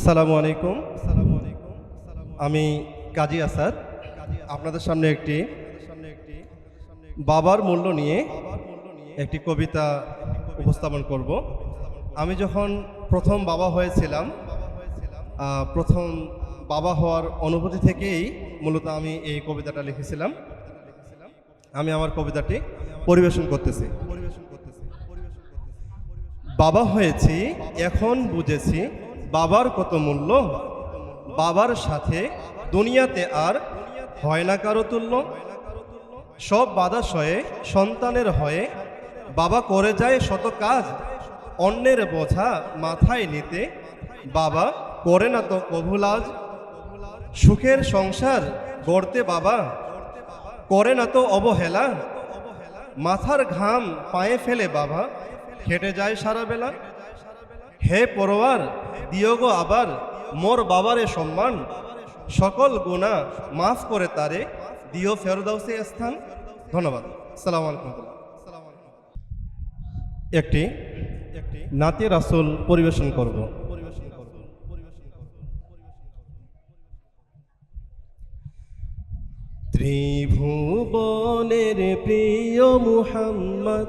আসসালামু আলাইকুম। আসসালামু আলাইকুম আমি কাজী আসাদ। আপনাদের সামনে একটি বাবার মূল্য নিয়ে একটি কবিতা উপস্থাপন করব। আমি যখন প্রথম বাবা হয়েছিলাম প্রথম বাবা হওয়ার অনুভূতি থেকেই মূলত আমি এই কবিতাটা লিখেছিলাম। আমি আমার কবিতাটি পরিবেশন করতেছি। বাবা হয়েছি, এখন বুঝেছি বাবার কত মূল্য? বাবার সাথে দুনিয়াতে আর হয় না কারও তুল্য। সব বাধা সয়ে সন্তানের হয়ে বাবা করে যায় শত কাজ। অন্যের বোঝা মাথায় নিতে বাবা করে না তো কভুলাজ সুখের সংসার গড়তে বাবা করে না তো অবহেলা। মাথার ঘাম পায়ে ফেলে বাবা, খেটে যায় সারা বেলা হে পরোয়ার, দিও গো আবার, মোর বাবারে সম্মান। সকল গুণা মাফ করে তারে, দিও ফেরদাউসে স্থান। ধন্যবাদ। সালাম আলাইকুম একটি একটি নাতে রাসুল পরিবেশন করব। ত্রিভুবনের প্রিয় মুহাম্মদ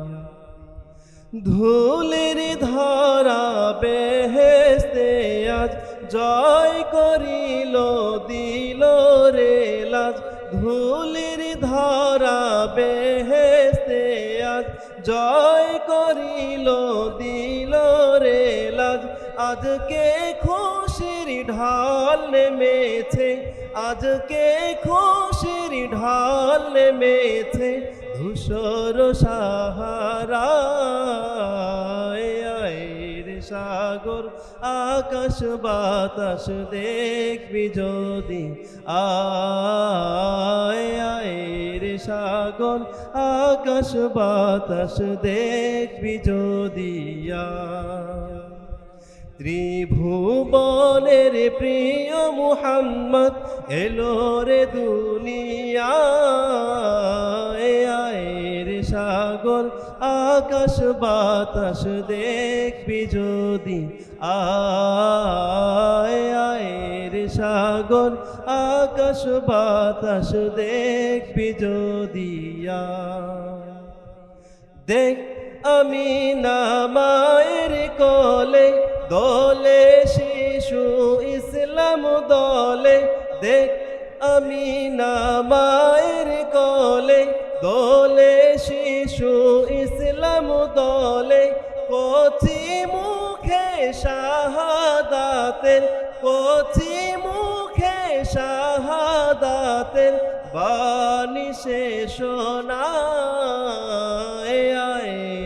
ধুলের ধরা বেহেস্তে আজ জয় করিল, দিল রে লাজ। ধুলের ধরা বেহেস্তে আজ জয় করিল, দিল রে লাজ। আজকে খুশির ঢাল নেমেছে, আজকে খুশির ঢাল নেমেছে। ধূসর সাহারা সাগর, আকাশ বাতাস দেখবি যদি। আয় আয় রে সাগর, আকাশ বাতাস দেখবি যদি। ত্রিভুবনের প্রিয় মুহাম্মদ, এলো রে দুনিয়ায় রে সাগর, আকাশ, বাতাস দেখবি যদি। আয় আয় রে সাগর, আকাশ, বাতাস দেখবি যদি। দেখ, আমি না মায়ের কোলে, দলে শিশু ইসলাম দলে। দেখ, আমি না মায়ের কোলে, দলে কচি মুখে শাহাদাতের, কচি মুখে শাহাদাতের বাণী শেষ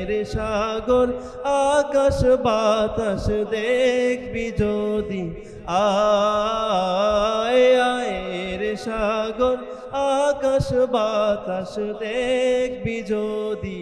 রে সাগর, আকাশ বাতাস দেখবি যদি। আয় আয় রে সাগর, আকাশ বাতাস দেখবি যদি।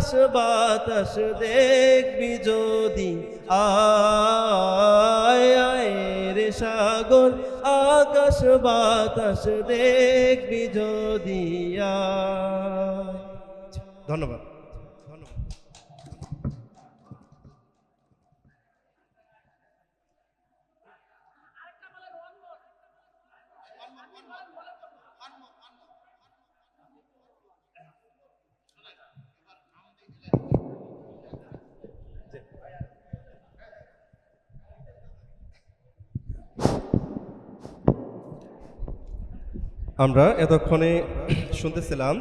আকাশ বাতাস দেখবি যদি। আয় রে সাগর আকাশ বাতাস দেখবি যদি। ধন্যবাদ। আমরা এতক্ষণে শুনতেছিলাম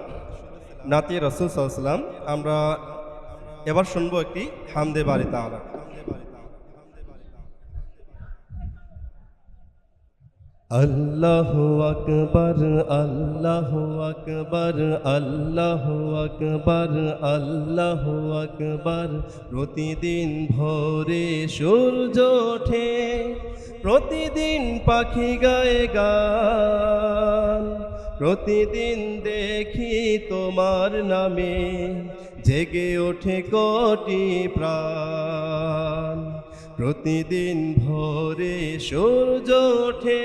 নাতি রসুল সাল্লাম আমরা এবার শুনব একটি হামদে বাড়ি তাঁরা আল্লাহ আকবর আল্লাহ আকবর আল্লাহ আকবর আল্লাহ আকবর। প্রতিদিন ভোরে সূর্য ওঠে, প্রতিদিন পাখি গায়ে গান। প্রতিদিন দেখি তোমার নামে, জেগে ওঠে কোটি প্রাণ। প্রতিদিন ভোরে সূর্য ওঠে,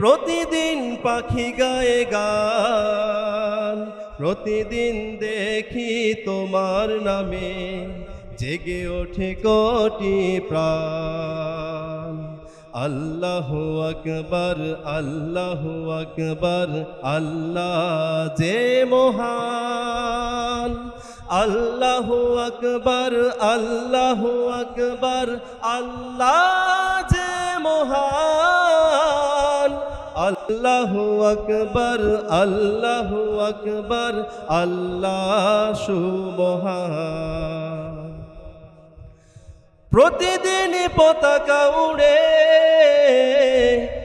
প্রতিদিন পাখি গায়ে গান, প্রতিদিন দেখি তোমার নামে জেগে ওঠে কোটি প্রাণ। আল্লাহ আকবর আল্লাহ আকবর, আল্লাহ যে মহান আল্লাহ আকবর আল্লাহ আকবর, আল্লাহ যে মহান। আল্লাহ আকবর আল্লাহ আকবর, আল্লাহ সুমহান। প্রতিদিন পতাকা উড়ে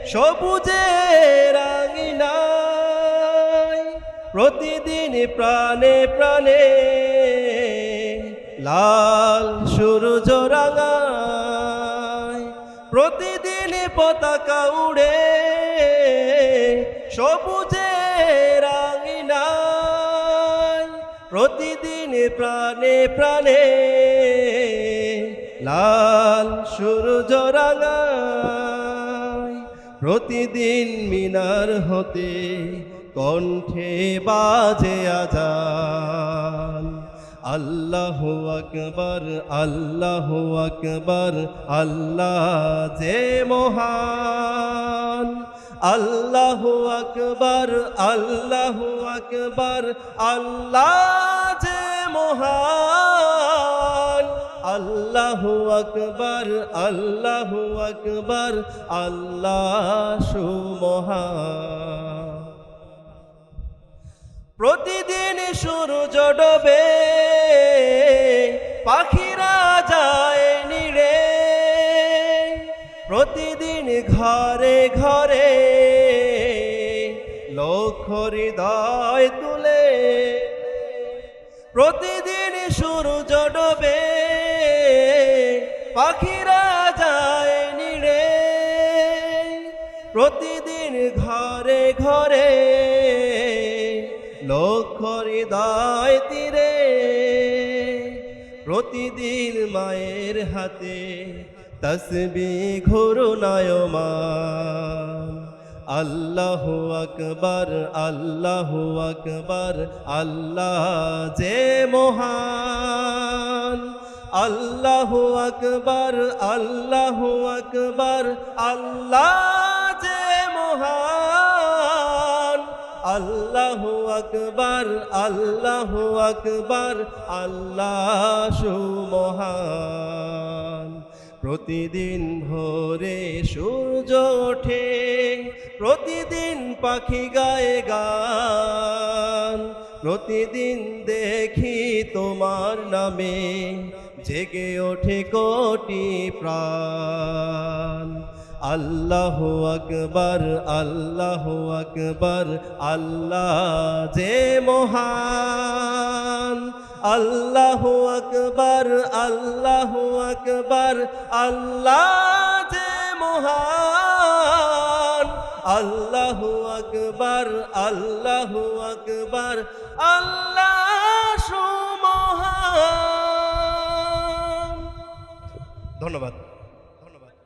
সবুজে রাঙিনায়। প্রতিদিন প্রাণে প্রাণে লাল সূর্য রাঙায়, প্রতিদিন পতাকা উড়ে সবুজে রাঙিনায় প্রতিদিন প্রাণে প্রাণে লাল সূর্য রাঙায়, প্রতিদিন মিনার হতে কণ্ঠে বাজে আজান। আল্লাহ আকবর আল্লাহ আকবর, আল্লাহ যে মহান। আল্লাহ আকবর আল্লাহ আকবর, আল্লাহ যে মহান। আল্লাহ আকবর আল্লাহ আকবর, আল্লাহ সুমহান। প্রতিদিন সূর্য ডোবে, পাখিরা যায় নিড়ে। প্রতিদিন ঘরে ঘরে লক্ষ হৃদয় তুলে। প্রতিদিন সূর্য ডোবে, পাখিরা যায় নিড়ে। প্রতিদিন ঘরে ঘরে লক্ষ হৃদয় তীরে, প্রতিদিন মায়ের হাতে তসবি ঘুরুনায়মান আল্লাহ আকবর আল্লাহ আকবর, আল্লাহ যে মহান। আল্লাহ আকবর আল্লাহ আকবর, আল্লাহ আল্লাহু আকবার, আল্লাহ আকবার, আল্লাহ সুমহান প্রতিদিন ভোরে সূর্য ওঠে, প্রতিদিন পাখি গায়ে গান, প্রতিদিন দেখি তোমার নামে জেগে ওঠে কোটি প্রাণ। আল্লাহ আকবার আল্লাহ আকবার, আল্লাহ যে মহান। আল্লাহ আকবার আল্লাহ আকবার, আল্লাহ যে মহান। আল্লাহ আকবার আল্লাহ আকবার, আল্লাহ সুমহান। ধন্যবাদ।